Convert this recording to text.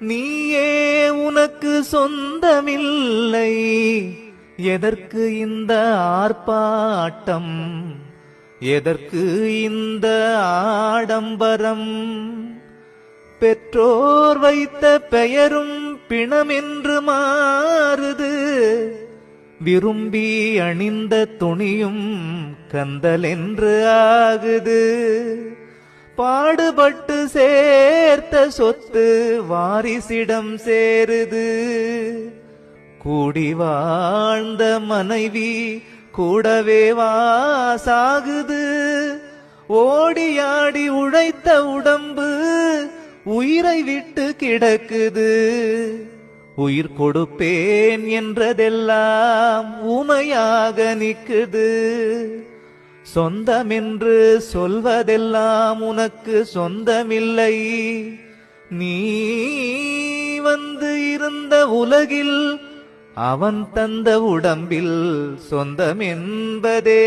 நீயே உனக்கு சொந்தமில்லை. எதற்கு இந்த ஆர்ப்பாட்டம்? எதற்கு இந்த ஆடம்பரம்? பெற்றோர் வைத்த பெயரும் பிணமென்று மாறுது. விரும்பி அணிந்த துணியும் கந்தலென்று ஆகுது. பாடுபட்டு சேர்த்த சொத்து வாரிசிடம் சேருது. கூடி வாழ்ந்த மனைவி கூடவே வாசாகுது. ஓடியாடி உழைத்த உடம்பு உயிரை விட்டு கிடக்குது. உயிர் கொடுப்பேன் என்றதெல்லாம் உமையாக நிற்குது சொந்தமென்று சொல்வதெல்லாம் உனக்கு சொந்தமில்லை. நீ வந்து இருந்த உலகில் அவன் தந்த உடம்பில் சொந்தமென்பதே.